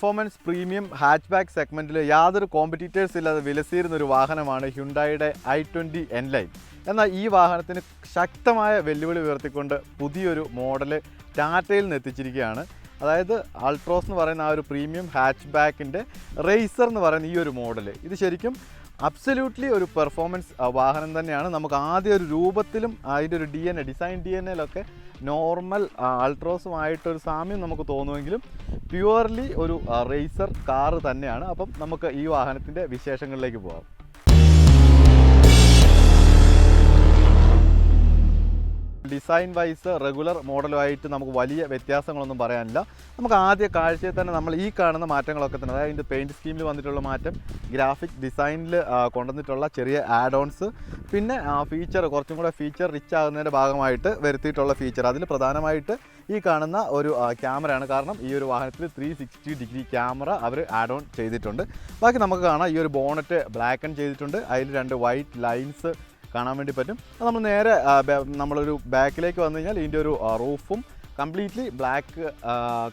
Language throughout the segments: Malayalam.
പെർഫോമൻസ് പ്രീമിയം ഹാച്ച് ബാക്ക് സെഗ്മെന്റിൽ യാതൊരു കോമ്പറ്റീറ്റേഴ്സ് ഇല്ലാതെ വിലസീരുന്ന ഒരു വാഹനമാണ് ഹ്യുണ്ടായുടെ ഐ ട്വന്റി എൻ ലൈൻ എന്നാൽ ഈ വാഹനത്തിന് ശക്തമായ വെല്ലുവിളി ഉയർത്തിക്കൊണ്ട് പുതിയൊരു മോഡൽ ടാറ്റയിൽ നിന്ന് എത്തിച്ചിരിക്കുകയാണ്. അതായത് അൾട്രോസ് എന്ന് പറയുന്ന ആ ഒരു പ്രീമിയം ഹാച്ച് ബാക്കിന്റെ റേസർ എന്ന് പറയുന്ന ഈ ഒരു മോഡൽ ഇത് ശരിക്കും അബ്സല്യൂട്ട്ലി ഒരു പെർഫോമൻസ് വാഹനം തന്നെയാണ്. നമുക്ക് ആദ്യ ഒരു രൂപത്തിലും അതിന്റെ ഒരു D N A design D N എയിലൊക്കെ normal അൾട്രോസുമായിട്ടൊരു സാമ്യം നമുക്ക് തോന്നുമെങ്കിലും പ്യുവർലി ഒരു റേസർ കാറ് തന്നെയാണ്. അപ്പം നമുക്ക് ഈ വാഹനത്തിന്റെ വിശേഷങ്ങളിലേക്ക് പോകാം ഡിസൈൻ വൈസ് റെഗുലർ മോഡലുമായിട്ട് നമുക്ക് വലിയ വ്യത്യാസങ്ങളൊന്നും പറയാനില്ല. നമുക്ക് ആദ്യ കാഴ്ചയിൽ തന്നെ നമ്മൾ ഈ കാണുന്ന മാറ്റങ്ങളൊക്കെ തന്നെ അതായത് ഇതിന്റെ പെയിന്റ് സ്കീമിൽ വന്നിട്ടുള്ള മാറ്റം ഗ്രാഫിക് ഡിസൈനിൽ കൊണ്ടുവന്നിട്ടുള്ള ചെറിയ ആഡ് ഓൺസ് പിന്നെ ഫീച്ചർ കുറച്ചും കൂടെ ഫീച്ചർ റിച്ച് ആകുന്നതിന്റെ ഭാഗമായിട്ട് വരുത്തിയിട്ടുള്ള ഫീച്ചർ അതിൽ പ്രധാനമായിട്ട് ഈ കാണുന്ന ഒരു ക്യാമറയാണ് കാരണം ഈ ഒരു വാഹനത്തിൽ ത്രീ സിക്സ്റ്റി ഡിഗ്രി ക്യാമറ അവർ ആഡ് ഓൺ ചെയ്തിട്ടുണ്ട്. ബാക്കി നമുക്ക് കാണാം ഈ ഒരു ബോണറ്റ് ബ്ലാക്ക് ആൻഡ് ചെയ്തിട്ടുണ്ട്. അതിൽ രണ്ട് വൈറ്റ് ലൈൻസ് കാണാൻ വേണ്ടി പറ്റും. അത് നമ്മൾ നേരെ നമ്മളൊരു ബാക്കിലേക്ക് വന്നു കഴിഞ്ഞാൽ ഇതിന്റെ ഒരു റൂഫും കംപ്ലീറ്റ്ലി ബ്ലാക്ക്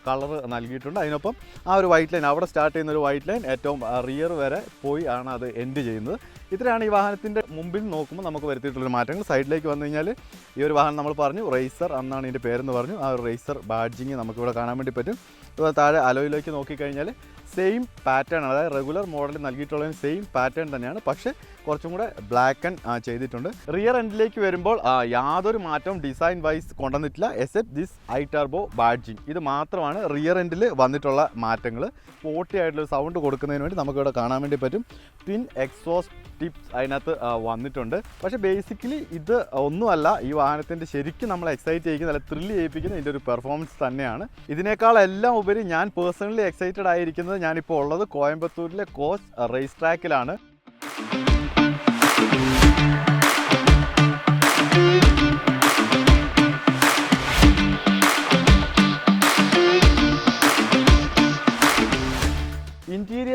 കളർ നൽകിയിട്ടുണ്ട്. അതിനൊപ്പം ആ ഒരു വൈറ്റ് ലൈൻ അവിടെ സ്റ്റാർട്ട് ചെയ്യുന്ന ഒരു വൈറ്റ് ലൈൻ ഏറ്റവും റിയർ വരെ പോയി ആണ് അത് എൻഡ് ചെയ്യുന്നത്. ഇത്രയാണ് ഈ വാഹനത്തിന്റെ മുമ്പിൽ നോക്കുമ്പോൾ നമുക്ക് വരുത്തിയിട്ടുള്ള മാറ്റങ്ങൾ. സൈഡിലേക്ക് വന്നു കഴിഞ്ഞാൽ ഈ ഒരു വാഹനം നമ്മൾ പറഞ്ഞു റേസർ എന്നാണ് ഇതിന്റെ പേരെന്ന് പറഞ്ഞു. ആ ഒരു റേസർ ബാഡ്ജിങ് നമുക്കിവിടെ കാണാൻ വേണ്ടി പറ്റും. അതുപോലെ താഴെ അലോയിലേക്ക് നോക്കിക്കഴിഞ്ഞാൽ സെയിം പാറ്റേൺ അതായത് റെഗുലർ മോഡലിൽ നൽകിയിട്ടുള്ളതിന് സെയിം പാറ്റേൺ തന്നെയാണ്. പക്ഷേ കുറച്ചും കൂടെ ബ്ലാക്ക് ആൻഡ് ചെയ്തിട്ടുണ്ട്. റിയർ എൻഡിലേക്ക് വരുമ്പോൾ യാതൊരു മാറ്റവും ഡിസൈൻ വൈസ് കൊണ്ടുവന്നിട്ടില്ല except this i turbo badging ഇത് മാത്രമാണ് റിയർ എൻഡിൽ വന്നിട്ടുള്ള മാറ്റങ്ങൾ. സ്പോട്ടി ആയിട്ടുള്ള സൗണ്ട് കൊടുക്കുന്നതിന് വേണ്ടി നമുക്കിവിടെ കാണാൻ വേണ്ടി പറ്റും. ട്വിൻ എക്സോസ് ടിപ്സ് അതിനകത്ത് വന്നിട്ടുണ്ട്. പക്ഷേ ബേസിക്കലി ഇത് ഒന്നുമല്ല ഈ വാഹനത്തിന്റെ ശരിക്കും നമ്മൾ എക്സൈറ്റ് ചെയ്യിക്കുന്ന അല്ല ത്രില്ല് ചെയ്യിപ്പിക്കുന്ന ഇതിന്റെ ഒരു പെർഫോമൻസ് തന്നെയാണ്. ഇതിനേക്കാളെല്ലാം ഉപരി ഞാൻ പേഴ്സണലി എക്സൈറ്റഡ് ആയിരിക്കുന്നത് ഞാനിപ്പോൾ ഉള്ളത് കോയമ്പത്തൂരിലെ കോസ് റേസ് ട്രാക്കിലാണ്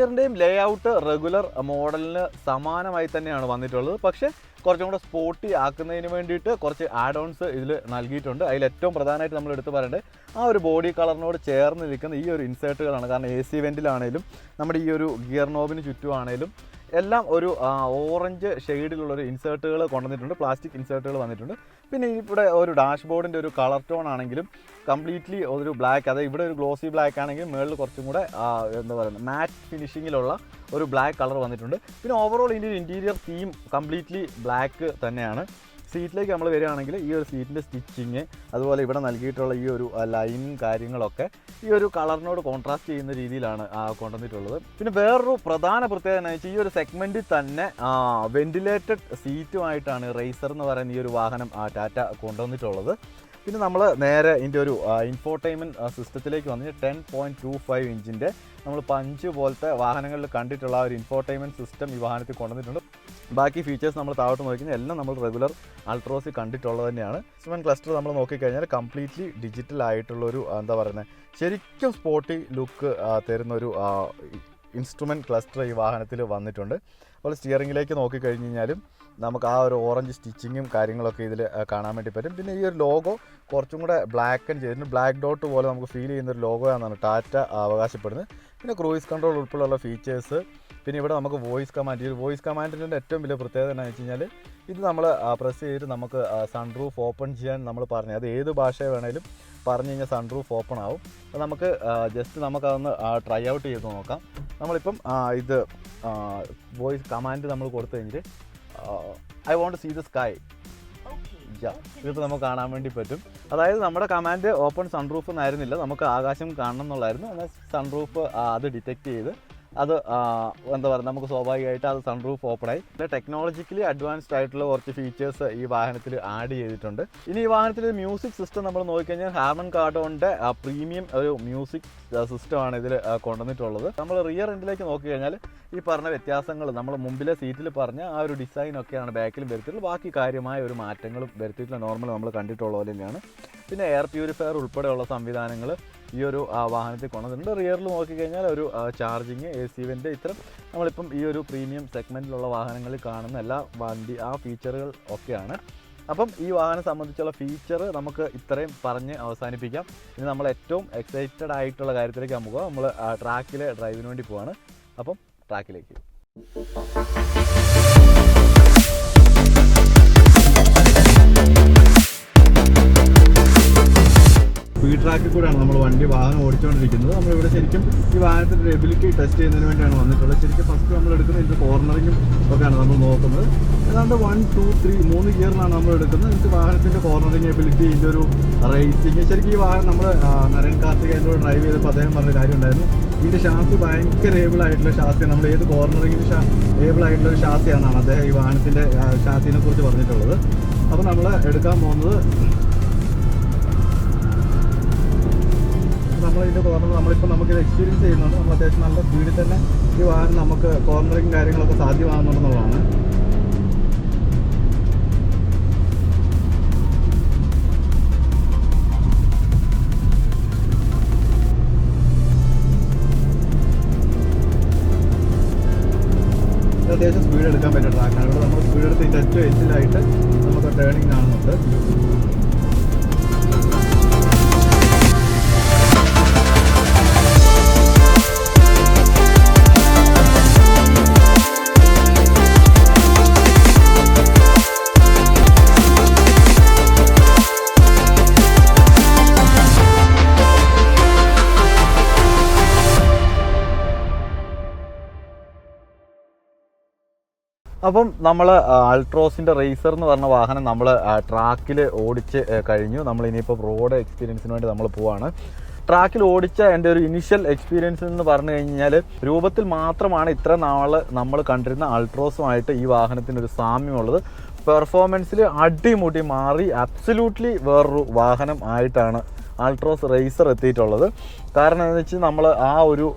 ഇന്റീരിയറിന്റെയും ലേ ഔട്ട് റെഗുലർ മോഡലിന് സമാനമായി തന്നെയാണ് വന്നിട്ടുള്ളത്. പക്ഷേ കുറച്ചും കൂടെ സ്പോട്ടി ആക്കുന്നതിന് വേണ്ടിയിട്ട് കുറച്ച് ആഡ് ഓൺസ് ഇതിൽ നൽകിയിട്ടുണ്ട്. അതിൽ ഏറ്റവും പ്രധാനമായിട്ട് നമ്മൾ എടുത്തു പറയേണ്ടത് ആ ഒരു ബോഡി കളറിനോട് ചേർന്ന് നിൽക്കുന്ന ഈ ഒരു ഇൻസേർട്ടുകളാണ് കാരണം എ സി വെന്റിലാണേലും നമ്മുടെ ഈ ഒരു ഗിയർ നോബിന് ചുറ്റുമാണേലും എല്ലാം ഒരു ഓറഞ്ച് ഷെയ്ഡിലുള്ള ഒരു ഇൻസേർട്ടുകൾ കൊണ്ടുവന്നിട്ടുണ്ട്. പ്ലാസ്റ്റിക് ഇൻസേർട്ടുകൾ വന്നിട്ടുണ്ട്. പിന്നെ ഇവിടെ ഒരു ഡാഷ്ബോർഡിന്റെ ഒരു കളർ ടോൺ ആണെങ്കിലും കംപ്ലീറ്റ്ലി ഒരു ബ്ലാക്ക് അതായത് ഇവിടെ ഒരു ഗ്ലോസി ബ്ലാക്ക് ആണെങ്കിൽ മുകളിൽ കുറച്ചും കൂടെ എന്താ പറയുന്നത് മാറ്റ് ഫിനിഷിങ്ങിലുള്ള ഒരു ബ്ലാക്ക് കളർ വന്നിട്ടുണ്ട്. പിന്നെ ഓവറോൾ ഇതിന്റെ ഒരു ഇന്റീരിയർ തീം കംപ്ലീറ്റ്ലി ബ്ലാക്ക് തന്നെയാണ്. സീറ്റിലേക്ക് നമ്മൾ വരികയാണെങ്കിൽ ഈ ഒരു സീറ്റിന്റെ സ്റ്റിച്ചിങ് അതുപോലെ ഇവിടെ നൽകിയിട്ടുള്ള ഈ ഒരു ലൈനും കാര്യങ്ങളൊക്കെ ഈ ഒരു കളറിനോട് കോൺട്രാസ്റ്റ് ചെയ്യുന്ന രീതിയിലാണ് കൊണ്ടുവന്നിട്ടുള്ളത്. പിന്നെ വേറൊരു പ്രധാന പ്രത്യേകത എന്ന് വെച്ചാൽ ഈ ഒരു സെഗ്മെന്റിൽ തന്നെ വെന്റിലേറ്റഡ് സീറ്റുമായിട്ടാണ് റേസർ എന്ന് പറയുന്ന ഈ ഒരു വാഹനം ടാറ്റ കൊണ്ടുവന്നിട്ടുള്ളത്. പിന്നെ നമ്മൾ നേരെ ഇതിന്റെ ഒരു ഇൻഫോർടൈൻമെന്റ് സിസ്റ്റത്തിലേക്ക് വന്നിട്ട് ടെൻ പോയിന്റ് ടു ഫൈവ് ഇഞ്ചിന്റെ നമ്മൾ പഞ്ച് പോലത്തെ വാഹനങ്ങളിൽ കണ്ടിട്ടുള്ള ആ ഒരു ഇൻഫോർടൈൻമെന്റ് സിസ്റ്റം ഈ വാഹനത്തിൽ കൊണ്ടുവന്നിട്ടുണ്ട്. ബാക്കി ഫീച്ചേഴ്സ് നമ്മൾ താഴോട്ട് നോക്കിക്കഴിഞ്ഞാൽ എല്ലാം നമ്മൾ റെഗുലർ അൾട്രോസിൽ കണ്ടിട്ടുള്ളത് തന്നെയാണ്. സിമൻ ക്ലസ്റ്റർ നമ്മൾ നോക്കിക്കഴിഞ്ഞാൽ കംപ്ലീറ്റ്ലി ഡിജിറ്റൽ ആയിട്ടുള്ളൊരു എന്താ പറയുന്നത് ശരിക്കും സ്പോർട്ടി ലുക്ക് തരുന്നൊരു ഇൻസ്ട്രുമെന്റ് ക്ലസ്റ്റർ ഈ വാഹനത്തിൽ വന്നിട്ടുണ്ട്. അപ്പോൾ സ്റ്റിയറിങ്ങിലേക്ക് നോക്കിക്കഴിഞ്ഞ് കഴിഞ്ഞാലും നമുക്ക് ആ ഒരു ഓറഞ്ച് സ്റ്റിച്ചിങ്ങും കാര്യങ്ങളൊക്കെ ഇതിൽ കാണാൻ വേണ്ടി പറ്റും. പിന്നെ ഈ ഒരു ലോഗോ കുറച്ചും കൂടെ ബ്ലാക്ക് ആൻഡ് ചെയ്തിട്ട് ബ്ലാക്ക് ഡോട്ട് പോലെ നമുക്ക് ഫീൽ ചെയ്യുന്ന ഒരു ലോഗോ ആണെന്നാണ് ടാറ്റ അവകാശപ്പെടുന്നത്. പിന്നെ ക്രൂയിസ് കൺട്രോൾ ഉൾപ്പെടെയുള്ള ഫീച്ചേഴ്സ് പിന്നെ ഇവിടെ നമുക്ക് വോയിസ് കമാൻഡ് ഈ വോയിസ് കമാൻഡിന്റെ ഏറ്റവും വലിയ പ്രത്യേകത എന്താണെന്ന് വെച്ച് കഴിഞ്ഞാൽ ഇത് നമ്മൾ പ്രസ് ചെയ്തിട്ട് നമുക്ക് സൺറൂഫ് ഓപ്പൺ ചെയ്യാൻ നമ്മൾ പറഞ്ഞു അത് ഏത് ഭാഷ വേണേലും പറഞ്ഞു കഴിഞ്ഞാൽ സൺ സൺറൂഫ് ഓപ്പൺ ആവും. അപ്പോൾ നമുക്ക് ജസ്റ്റ് നമുക്കതൊന്ന് ട്രൈ ഔട്ട് ചെയ്ത് നോക്കാം. നമ്മളിപ്പം ഇത് വോയിസ് കമാൻഡ് നമ്മൾ കൊടുത്തു കഴിഞ്ഞിട്ട് I want see the sky ഇതിപ്പോൾ നമുക്ക് കാണാൻ വേണ്ടി പറ്റും. അതായത് നമ്മുടെ കമാൻഡ് ഓപ്പൺ സൺറൂഫ് എന്നായിരുന്നില്ല നമുക്ക് ആകാശം കാണണം എന്നുള്ളായിരുന്നു എന്നാൽ സൺറൂഫ് അത് ഡിറ്റക്ട് ചെയ്ത് അത് എന്താ പറയുക നമുക്ക് സ്വാഭാവികമായിട്ട് അത് സൺറൂഫ് ആയി. പിന്നെ ടെക്നോളജിക്കലി അഡ്വാൻസ്ഡ് ആയിട്ടുള്ള കുറച്ച് ഫീച്ചേഴ്സ് ഈ വാഹനത്തിൽ ആഡ് ചെയ്തിട്ടുണ്ട്. ഇനി ഈ വാഹനത്തിൽ മ്യൂസിക് സിസ്റ്റം നമ്മൾ നോക്കിക്കഴിഞ്ഞാൽ ഹാർമൺ കാർഡോണിന്റെ പ്രീമിയം ഒരു മ്യൂസിക് സിസ്റ്റമാണ് ഇതിൽ കൊണ്ടുവന്നിട്ടുള്ളത്. നമ്മൾ റിയർ എൻഡിലേക്ക് നോക്കിക്കഴിഞ്ഞാൽ ഈ പറഞ്ഞ വ്യത്യാസങ്ങൾ നമ്മൾ മുമ്പിലെ സീറ്റിൽ പറഞ്ഞ ആ ഒരു ഡിസൈൻ ഒക്കെയാണ് ബാക്കിലും വരുത്തിയിട്ടുള്ളത്. ബാക്കി കാര്യമായ ഒരു മാറ്റങ്ങളും വരുത്തിയിട്ടുള്ള നോർമൽ നമ്മൾ കണ്ടിട്ടുള്ള പോലെ തന്നെയാണ്. പിന്നെ എയർ പ്യൂരിഫയർ ഉൾപ്പെടെയുള്ള സംവിധാനങ്ങൾ ഈ ഒരു വാഹനത്തിൽ കൊണ്ടുവന്നിട്ടുണ്ട്. റിയറിൽ നോക്കിക്കഴിഞ്ഞാൽ ഒരു ചാർജിങ് എ സി വെന്റ് ഇത്തരം നമ്മളിപ്പം ഈ ഒരു പ്രീമിയം സെഗ്മെന്റിലുള്ള വാഹനങ്ങളിൽ കാണുന്ന എല്ലാ വണ്ടി ആ ഫീച്ചറുകൾ ഒക്കെയാണ്. അപ്പം ഈ വാഹനം സംബന്ധിച്ചുള്ള ഫീച്ചർ നമുക്ക് ഇത്രയും പറഞ്ഞ് അവസാനിപ്പിക്കാം. ഇനി നമ്മൾ ഏറ്റവും എക്സൈറ്റഡ് ആയിട്ടുള്ള കാര്യത്തിലേക്ക് നമുക്ക് നമ്മൾ ട്രാക്കിലെ ഡ്രൈവിന് വേണ്ടി പോവാണ്. അപ്പം ട്രാക്കിലേക്ക്. സ്പീഡ് ട്രാക്കിൽ കൂടെയാണ് നമ്മൾ വണ്ടി വാഹനം ഓടിച്ചുകൊണ്ടിരിക്കുന്നത് നമ്മളിവിടെ ശരിക്കും ഈ വാഹനത്തിന്റെ എബിലിറ്റി ടെസ്റ്റ് ചെയ്യുന്നതിന് വേണ്ടിയാണ് വന്നിട്ടുള്ളത്. ശരിക്കും ഫസ്റ്റ് നമ്മൾ എടുക്കുന്നത് ഇതിന്റെ കോർണറിങ്ങും ഒക്കെയാണ് നമ്മൾ നോക്കുന്നത്. ഏതാണ്ട് വൺ ടു ത്രീ മൂന്ന് ഗിയറിലാണ് നമ്മൾ എടുക്കുന്നത്. എന്നിട്ട് വാഹനത്തിന്റെ കോർണറിങ് എബിലിറ്റി ഇതിന്റെ ഒരു റേസിങ് ശരിക്കും ഈ വാഹനം നമ്മൾ നരൻ കാർത്തിക എന്നോട് ഡ്രൈവ് ചെയ്തപ്പോൾ അദ്ദേഹം പറഞ്ഞ കാര്യം ഉണ്ടായിരുന്നു ഇതിന്റെ ഷാസി ഭയങ്കര ഏബിൾ ആയിട്ടുള്ള ഷാസിയാണ് നമ്മൾ ഏത് കോർണറിങ്ങിന് ഏബിൾ ആയിട്ടുള്ള ഒരു ഷാസിയാണെന്നാണ് അദ്ദേഹം ഈ വാഹനത്തിന്റെ ഷാസിനെ കുറിച്ച് പറഞ്ഞിട്ടുള്ളത്. അപ്പോൾ നമ്മൾ എടുക്കാൻ പോകുന്നത് നമ്മൾ ഇതിന്റെ കോർണർ നമ്മളിപ്പോൾ നമുക്കിത് എക്സ്പീരിയൻസ് ചെയ്യുന്നുണ്ട്. നമ്മൾ അത്യാവശ്യം നല്ല സ്പീഡിൽ തന്നെ ഈ വാഹനം നമുക്ക് കോർണറിങ് കാര്യങ്ങളൊക്കെ സാധ്യമാകുന്നുണ്ടെന്നുള്ളതാണ്. അത്യാവശ്യം സ്പീഡ് എടുക്കാൻ പറ്റുന്ന ട്രാക്കാണ് ഇവിടെ നമ്മൾ സ്പീഡ് എടുത്ത് ടച്ച് വെച്ചിലായിട്ട് നമുക്ക് ടേണിങ് കാണുന്നുണ്ട്. അപ്പം നമ്മൾ അൾട്രോസിന്റെ റേസർ എന്ന് പറഞ്ഞ വാഹനം നമ്മൾ ട്രാക്കിൽ ഓടിച്ച് കഴിഞ്ഞു. നമ്മൾ ഇനിയിപ്പോൾ റോഡ് എക്സ്പീരിയൻസിന് വേണ്ടി നമ്മൾ പോവാണ്. ട്രാക്കിൽ ഓടിച്ച എന്റെ ഒരു ഇനിഷ്യൽ എക്സ്പീരിയൻസ് എന്ന് പറഞ്ഞു കഴിഞ്ഞാൽ രൂപത്തിൽ മാത്രമാണ് ഇത്ര നാൾ നമ്മൾ കണ്ടിരുന്ന അൾട്രോസുമായിട്ട് ഈ വാഹനത്തിന് ഒരു സാമ്യമുള്ളത്. പെർഫോമൻസിൽ അടിമുടി മാറി അബ്സല്യൂട്ട്ലി വേറൊരു വാഹനം ആയിട്ടാണ് അൾട്രോസ് റേസർ എത്തിയിട്ടുള്ളത്. കാരണം എന്താണെന്ന് വെച്ചാൽ നമ്മൾ ആ ഒരു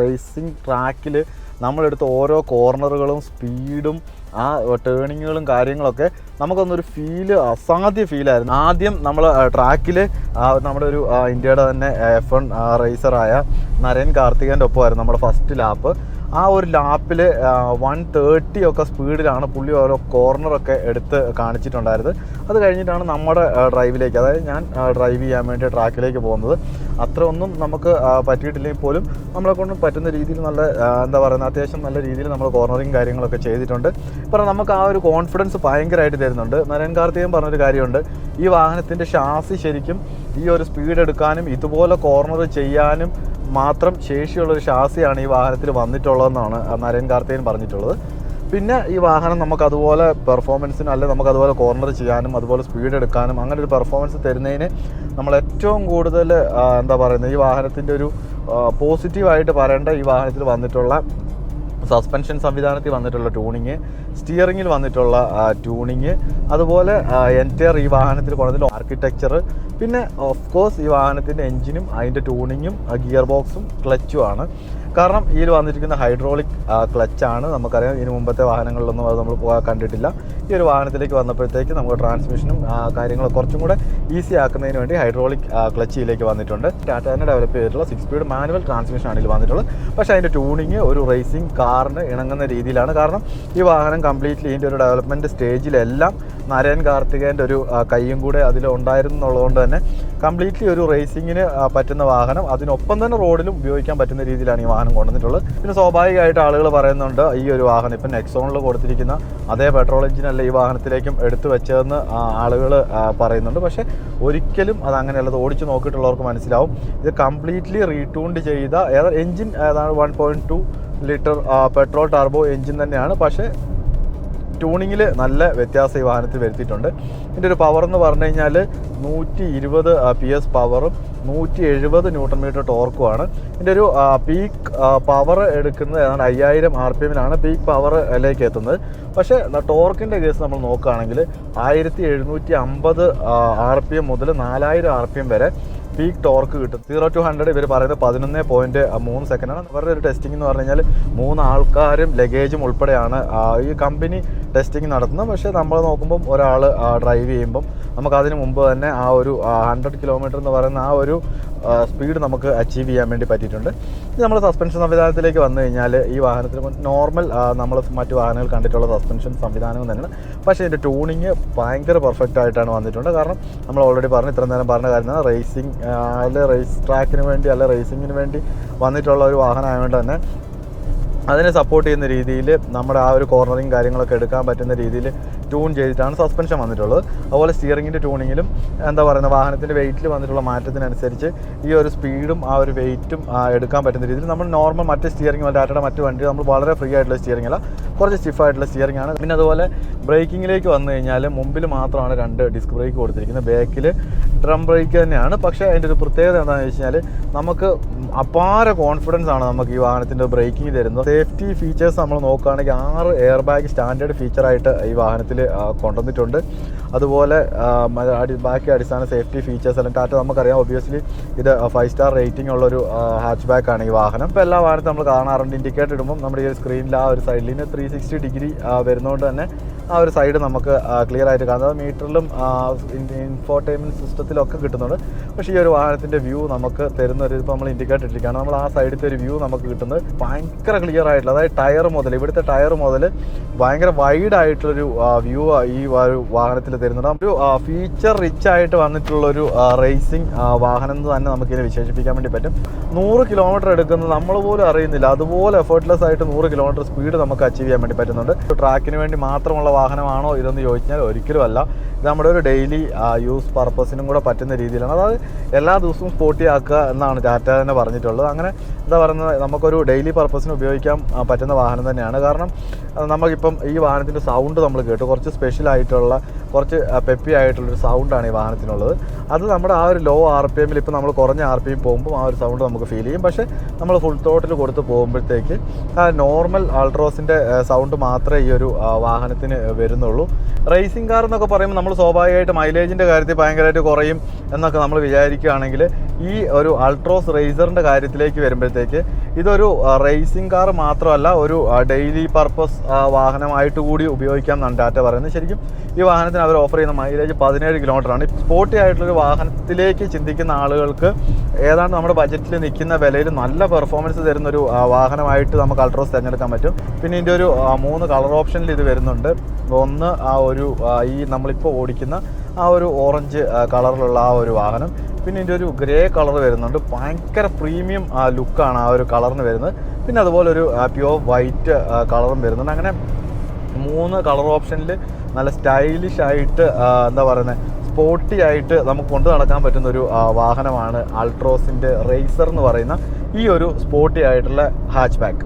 റേസിംഗ് ട്രാക്കിൽ നമ്മളെടുത്ത ഓരോ കോർണറുകളും സ്പീഡും ആ ടേണിങ്ങുകളും കാര്യങ്ങളൊക്കെ നമുക്കൊന്നൊരു ഫീൽ അസാധ്യ ഫീലായിരുന്നു ആദ്യം നമ്മൾ ട്രാക്കിൽ നമ്മുടെ ഒരു ഇന്ത്യയുടെ തന്നെ എഫ് വൺ റേസറായ നരേൻ കാർത്തികേന്റെ ഒപ്പമായിരുന്നു നമ്മുടെ ഫസ്റ്റ് ലാപ്പ് ആ ഒരു ലാപ്പിൽ വൺ തേർട്ടി ഒക്കെ സ്പീഡിലാണ് പുള്ളി ഓരോ കോർണറൊക്കെ എടുത്ത് കാണിച്ചിട്ടുണ്ടായിരുന്നത്. അത് കഴിഞ്ഞിട്ടാണ് നമ്മുടെ ഡ്രൈവിലേക്ക് അതായത് ഞാൻ ഡ്രൈവ് ചെയ്യാൻ വേണ്ടി ട്രാക്കിലേക്ക് പോകുന്നത്. അത്ര ഒന്നും നമുക്ക് പറ്റിയിട്ടില്ലെങ്കിൽ പോലും നമ്മളെ കൊണ്ട് പറ്റുന്ന രീതിയിൽ നല്ല എന്താ പറയുന്നത് അത്യാവശ്യം നല്ല രീതിയിൽ നമ്മൾ കോർണറിങ് കാര്യങ്ങളൊക്കെ ചെയ്തിട്ടുണ്ട്. ഇപ്പം നമുക്ക് ആ ഒരു കോൺഫിഡൻസ് ഭയങ്കരമായിട്ട് തരുന്നുണ്ട്. നരൻ കാർത്തികൻ പറഞ്ഞൊരു കാര്യമുണ്ട്. ഈ വാഹനത്തിന്റെ ഷാസി ശരിക്കും ഈ ഒരു സ്പീഡ് എടുക്കാനും ഇതുപോലെ കോർണർ ചെയ്യാനും മാത്രം ശേഷിയുള്ള ഒരു ഷാസിയാണ് ഈ വാഹനത്തിൽ വന്നിട്ടുള്ളതെന്നാണ് നരൻ കാർത്തികൻ പറഞ്ഞിട്ടുള്ളത്. പിന്നെ ഈ വാഹനം നമുക്ക് അതുപോലെ പെർഫോമൻസിന് അല്ലെ നമുക്ക് അതുപോലെ കോർണർ ചെയ്യാനും അതുപോലെ സ്പീഡ് എടുക്കാനും അങ്ങനെ ഒരു പെർഫോമൻസ് തരുന്നതിന് നമ്മൾ ഏറ്റവും കൂടുതൽ എന്താ പറയുന്നത് ഈ വാഹനത്തിന്റെ ഒരു പോസിറ്റീവായിട്ട് പറയേണ്ട ഈ വാഹനത്തിൽ വന്നിട്ടുള്ള സസ്പെൻഷൻ സംവിധാനത്തിൽ വന്നിട്ടുള്ള ട്യൂണിങ് സ്റ്റിയറിങ്ങിൽ വന്നിട്ടുള്ള ട്യൂണിങ് അതുപോലെ എന്റയർ ഈ വാഹനത്തിൽ കൊണ്ടതിന്റെ ആർക്കിടെക്ചർ പിന്നെ ഓഫ് കോഴ്സ് ഈ വാഹനത്തിന്റെ എൻജിനും അതിന്റെ ട്യൂണിങ്ങും ഗിയർ ബോക്സും ക്ലച്ചുമാണ് കാരണം ഇതിൽ വന്നിരിക്കുന്ന ഹൈഡ്രോളിക് ക്ലച്ചാണ് നമുക്കറിയാം. ഇതിന് മുമ്പത്തെ വാഹനങ്ങളിലൊന്നും അത് നമ്മൾ കണ്ടിട്ടില്ല. ഈ ഒരു വാഹനത്തിലേക്ക് വന്നപ്പോഴത്തേക്ക് നമുക്ക് ട്രാൻസ്മിഷനും കാര്യങ്ങളും കുറച്ചും കൂടെ ഈസി ആക്കുന്നതിന് വേണ്ടി ഹൈഡ്രോളിക് ക്ലച്ച് ഇതിലേക്ക് വന്നിട്ടുണ്ട്. ടാറ്റ തന്നെ ഡെവലപ്പ് ചെയ്തിട്ടുള്ള സിക്സ് സ്പീഡ് മാനുവൽ ട്രാൻസ്മിഷൻ ആണ് ഇതിൽ വന്നിട്ടുള്ളത്. പക്ഷേ അതിന്റെ ട്യൂണിങ് ഒരു റേസിംഗ് കാറിന് ഇണങ്ങുന്ന രീതിയിലാണ്. കാരണം ഈ വാഹനം കംപ്ലീറ്റ്ലി ഇതിന്റെ ഒരു ഡെവലപ്മെന്റ് സ്റ്റേജിലെല്ലാം നരയൻ കാർത്തികേന്റെ ഒരു കൈയും കൂടെ അതിൽ ഉണ്ടായിരുന്നു എന്നുള്ളതുകൊണ്ട് തന്നെ കംപ്ലീറ്റ്ലി ഒരു റേസിങ്ങിന് പറ്റുന്ന വാഹനം. അതിനൊപ്പം തന്നെ റോഡിലും ഉപയോഗിക്കാൻ പറ്റുന്ന രീതിയിലാണ് ഈ വാഹനം കൊണ്ടുവന്നിട്ടുള്ളത്. പിന്നെ സ്വാഭാവികമായിട്ട് ആളുകൾ പറയുന്നുണ്ട് ഈ ഒരു വാഹനം ഇപ്പം നെക്സോണിൽ കൊടുത്തിരിക്കുന്ന അതേ പെട്രോൾ എഞ്ചിനല്ല ഈ വാഹനത്തിലേക്കും എടുത്തു വെച്ചതെന്ന് ആളുകൾ പറയുന്നുണ്ട്. പക്ഷേ ഒരിക്കലും അത് അങ്ങനെയല്ലത് ഓടിച്ച് നോക്കിയിട്ടുള്ളവർക്ക് മനസ്സിലാവും. ഇത് കംപ്ലീറ്റ്ലി റീട്യൂൺഡ് ചെയ്ത എഞ്ചിൻ ഏതാണ് one point two litre petrol turbo engine തന്നെയാണ്. പക്ഷേ ട്യൂണിങ്ങിൽ നല്ല വ്യത്യാസം ഈ വാഹനത്തിൽ വരുത്തിയിട്ടുണ്ട്. ഇതിന്റെ ഒരു പവർ എന്ന് പറഞ്ഞു കഴിഞ്ഞാൽ നൂറ്റി ഇരുപത് പി എസ് പവറും നൂറ്റി എഴുപത് ന്യൂട്ടൺ മീറ്റർ ടോർക്കുമാണ് ഇതിന്റെ ഒരു പീക്ക് പവർ എടുക്കുന്നത് ഏതാണ്ട് അയ്യായിരം ആർ പി എമ്മിലാണ് പീക്ക് പവറിലേക്ക് എത്തുന്നത്. പക്ഷേ ടോർക്കിന്റെ കേസ് നമ്മൾ നോക്കുകയാണെങ്കിൽ ആയിരത്തി എഴുന്നൂറ്റി അമ്പത് ആർ പി എം മുതൽ നാലായിരം ആർ പി എം വരെ പീക്ക് ടോർക്ക് കിട്ടും. സീറോ ടു ഹൺഡ്രഡ് ഇവർ പറയുന്നത് പതിനൊന്ന് പോയിന്റ് മൂന്ന് സെക്കൻഡാണ് അവരുടെ ഒരു ടെസ്റ്റിംഗ് എന്ന് പറഞ്ഞു കഴിഞ്ഞാൽ മൂന്ന് ആൾക്കാരും ലഗേജും ഉൾപ്പെടെയാണ് ഈ കമ്പനി ടെസ്റ്റിംഗ് നടത്തുന്നത്. പക്ഷേ നമ്മൾ നോക്കുമ്പം ഒരാൾ ഡ്രൈവ് ചെയ്യുമ്പം നമുക്ക് അതിന് മുമ്പ് തന്നെ ആ ഒരു ഹൺഡ്രഡ് കിലോമീറ്റർ എന്ന് പറയുന്ന ആ ഒരു സ്പീഡ് നമുക്ക് അച്ചീവ് ചെയ്യാൻ വേണ്ടി പറ്റിയിട്ടുണ്ട്. നമ്മൾ സസ്പെൻഷൻ സംവിധാനത്തിലേക്ക് വന്നു കഴിഞ്ഞാൽ ഈ വാഹനത്തിന് നോർമൽ നമ്മൾ മറ്റു വാഹനങ്ങൾ കണ്ടിട്ടുള്ള സസ്പെൻഷൻ സംവിധാനം തന്നെയാണ്. പക്ഷേ ഇതിന്റെ ട്യൂണിങ് ഭയങ്കര പെർഫെക്റ്റ് ആയിട്ടാണ് വന്നിട്ടുണ്ട്. കാരണം നമ്മൾ ഓൾറെഡി പറഞ്ഞു ഇത്ര നേരം പറഞ്ഞ കാര്യമാണ് റേസിംഗ് അല്ലെ റേസ് ട്രാക്കിന് വേണ്ടി അല്ലെ റേസിങ്ങിന് വേണ്ടി വന്നിട്ടുള്ള ഒരു വാഹനമായതുകൊണ്ട് തന്നെ അതിനെ സപ്പോർട്ട് ചെയ്യുന്ന രീതിയിൽ നമ്മുടെ ആ ഒരു കോർണറിങ് കാര്യങ്ങളൊക്കെ എടുക്കാൻ പറ്റുന്ന രീതിയിൽ ട്യൂൺ ചെയ്തിട്ടാണ് സസ്പെൻഷൻ വന്നിട്ടുള്ളത്. അതുപോലെ സ്റ്റിയറിങ്ങിന്റെ ട്യൂണിങ്ങിലും എന്താ പറയുന്നത് വാഹനത്തിന്റെ വെയിറ്റിൽ വന്നിട്ടുള്ള മാറ്റത്തിനനുസരിച്ച് ഈ ഒരു സ്പീഡും ആ ഒരു വെയിറ്റും എടുക്കാൻ പറ്റുന്ന രീതിയിൽ നമ്മൾ നോർമൽ മറ്റ് സ്റ്റിയറിംഗ് ടാറ്റയുടെ മറ്റ് വണ്ടി നമ്മൾ വളരെ ഫ്രീ ആയിട്ടുള്ള സ്റ്റിയറിംഗ് അല്ല കുറച്ച് സ്റ്റിഫ് ആയിട്ടുള്ള സ്റ്റിയറിംഗ് ആണ്. പിന്നെ അതുപോലെ ബ്രേക്കിങ്ങിലേക്ക് വന്നു കഴിഞ്ഞാൽ മുമ്പിൽ മാത്രമാണ് രണ്ട് ഡിസ്ക് ബ്രേക്ക് കൊടുത്തിരിക്കുന്നത്. ബാക്കിൽ ഡ്രം ബ്രേക്ക് തന്നെയാണ്. പക്ഷേ അതിന്റെ ഒരു പ്രത്യേകത എന്താണെന്ന് വെച്ച് കഴിഞ്ഞാൽ നമുക്ക് അപാര കോൺഫിഡൻസ് ആണ് നമുക്ക് ഈ വാഹനത്തിന്റെ ബ്രേക്കിംഗ് തരുന്നത്. സേഫ്റ്റി ഫീച്ചേഴ്സ് നമ്മൾ നോക്കുകയാണെങ്കിൽ ആറ് എയർ ബാഗ് സ്റ്റാൻഡേർഡ് ഫീച്ചറായിട്ട് ഈ വാഹനത്തിൽ കൊണ്ടുവന്നിട്ടുണ്ട്. അതുപോലെ ബാക്കി അടിസ്ഥാന സേഫ്റ്റി ഫീച്ചേഴ്സ് എല്ലാം ടാറ്റ നമുക്കറിയാം. ഒബിയസ്ലി ഇത് ഫൈവ് സ്റ്റാർ റേറ്റിംഗ് ഉള്ളൊരു ഹാച്ച് ബാക്ക് ആണ് ഈ വാഹനം. ഇപ്പോൾ എല്ലാ വാഹനത്തും നമ്മൾ കാണാറുണ്ട്. ഇൻഡിക്കേറ്റർ ഇടുമ്പോൾ നമ്മുടെ ഈ സ്ക്രീനിൽ ആ ഒരു സൈഡിൽ ത്രീ സിക്സ്റ്റി ഡിഗ്രി വരുന്നതുകൊണ്ട് തന്നെ ആ ഒരു സൈഡ് നമുക്ക് ക്ലിയർ ആയിട്ട് കാണുന്നത്. മീറ്ററിലും ഇൻഫോർടൈൻമെന്റ് സിസ്റ്റത്തിലൊക്കെ കിട്ടുന്നുണ്ട്. പക്ഷേ ഈ ഒരു വാഹനത്തിന്റെ വ്യൂ നമുക്ക് തരുന്ന ഒരു ഇപ്പോൾ നമ്മൾ ഇൻഡിക്കേറ്റ് ഇട്ടിരിക്കുകയാണ്. നമ്മൾ ആ സൈഡിലത്തെ ഒരു വ്യൂ നമുക്ക് കിട്ടുന്നത് ഭയങ്കര ക്ലിയർ ആയിട്ടുള്ള അതായത് ടയർ മുതൽ ഇവിടുത്തെ ടയർ മുതൽ ഭയങ്കര വൈഡ് ആയിട്ടുള്ളൊരു വ്യൂ ഈ ഒരു വാഹനത്തിൽ തരുന്നുണ്ട്. ഒരു ഫീച്ചർ റിച്ച് ആയിട്ട് വന്നിട്ടുള്ളൊരു റേസിംഗ് വാഹനം എന്ന് തന്നെ നമുക്കിതിനെ വിശേഷിപ്പിക്കാൻ വേണ്ടി പറ്റും. നൂറ് കിലോമീറ്റർ എടുക്കുന്നത് നമ്മൾ പോലും അറിയുന്നില്ല. അതുപോലെ എഫേർട്ട്ലെസ് ആയിട്ട് നൂറ് കിലോമീറ്റർ സ്പീഡ് നമുക്ക് അച്ചീവ് ചെയ്യാൻ വേണ്ടി പറ്റുന്നുണ്ട്. ട്രാക്കിന് വേണ്ടി മാത്രമുള്ള വാഹനമാണോ ഇതെന്ന് ചോദിച്ചാൽ ഒരിക്കലുമല്ല. ഇത് നമ്മുടെ ഒരു ഡെയിലി യൂസ് പർപ്പസിനും കൂടെ പറ്റുന്ന രീതിയിലാണ്. അതായത് എല്ലാ ദിവസവും സ്പോട്ടി ആക്കുക എന്നാണ് ടാറ്റ തന്നെ പറഞ്ഞിട്ടുള്ളത്. അങ്ങനെ എന്താ പറയുന്നത് നമുക്കൊരു ഡെയിലി പർപ്പസിന് ഉപയോഗിക്കാൻ പറ്റുന്ന വാഹനം തന്നെയാണ്. കാരണം നമുക്കിപ്പം ഈ വാഹനത്തിന്റെ സൗണ്ട് നമ്മൾ കേട്ടു. കുറച്ച് സ്പെഷ്യൽ ആയിട്ടുള്ള കുറച്ച് പെപ്പി ആയിട്ടുള്ളൊരു സൗണ്ടാണ് ഈ വാഹനത്തിനുള്ളത്. അത് നമ്മുടെ ആ ഒരു ലോ ആർ പി എമ്മിൽ ഇപ്പോൾ നമ്മൾ കുറഞ്ഞ ആർ പി എം പോകുമ്പോൾ ആ ഒരു സൗണ്ട് നമുക്ക് ഫീൽ ചെയ്യും. പക്ഷേ നമ്മൾ ഫുൾ തോട്ടിൽ കൊടുത്ത് പോകുമ്പോഴത്തേക്ക് ആ നോർമൽ ആൾട്രോസിന്റെ സൗണ്ട് മാത്രമേ ഈ ഒരു വാഹനത്തിന് വരുന്നുള്ളൂ. റേസിംഗ് കാർ എന്നൊക്കെ പറയുമ്പോൾ നമ്മൾ സ്വാഭാവികമായിട്ട് മൈലേജിന്റെ കാര്യത്തിൽ ഭയങ്കരമായിട്ട് കുറയും എന്നൊക്കെ നമ്മൾ വിചാരിക്കുകയാണെങ്കിൽ ഈ ഒരു അൾട്രോസ് റേസറിന്റെ കാര്യത്തിലേക്ക് വരുമ്പോഴത്തേക്ക് ഇതൊരു റേസിംഗ് കാർ മാത്രമല്ല ഒരു ഡെയിലി പർപ്പസ് വാഹനമായിട്ട് കൂടി ഉപയോഗിക്കാം എന്നാണ് ഡാറ്റ പറയുന്നത്. ശരിക്കും ഈ വാഹനത്തിന് അവർ ഓഫർ ചെയ്യുന്ന മൈലേജ് പതിനേഴ് കിലോമീറ്ററാണ് സ്പോർട്ടി ആയിട്ടുള്ളൊരു വാഹനത്തിലേക്ക് ചിന്തിക്കുന്ന ആളുകൾക്ക് ഏതാണ്ട് നമ്മുടെ ബജറ്റിൽ നിൽക്കുന്ന വിലയിൽ നല്ല പെർഫോമൻസ് തരുന്ന ഒരു വാഹനമായിട്ട് നമുക്ക് അൾട്രോസ് തിരഞ്ഞെടുക്കാൻ പറ്റും. പിന്നെ ഇതിന്റെ ഒരു മൂന്ന് കളർ ഓപ്ഷനിൽ ഇത് വരുന്നുണ്ട്. ഒന്ന് ആ ഒരു ഈ നമ്മളിപ്പോൾ ഓടിക്കുന്ന ആ ഒരു ഓറഞ്ച് കളറിലുള്ള ആ ഒരു വാഹനം. പിന്നെ ഇതിന്റെ ഒരു ഗ്രേ കളർ വരുന്നുണ്ട്. ഭയങ്കര പ്രീമിയം ലുക്കാണ് ആ ഒരു കളറിന് വരുന്നത്. പിന്നെ അതുപോലെ ഒരു പ്യുവർ വൈറ്റ് കളറും വരുന്നുണ്ട്. അങ്ങനെ മൂന്ന് കളർ ഓപ്ഷനിൽ നല്ല സ്റ്റൈലിഷ് ആയിട്ട് എന്താ പറയുന്നത് സ്പോർട്ടി ആയിട്ട് നമുക്ക് കൊണ്ടു നടക്കാൻ പറ്റുന്ന ഒരു വാഹനമാണ് അൾട്രോസിന്റെ റേസർ എന്ന് പറയുന്ന ഈ ഒരു സ്പോർട്ടി ആയിട്ടുള്ള ഹാച്ച് ബാക്ക്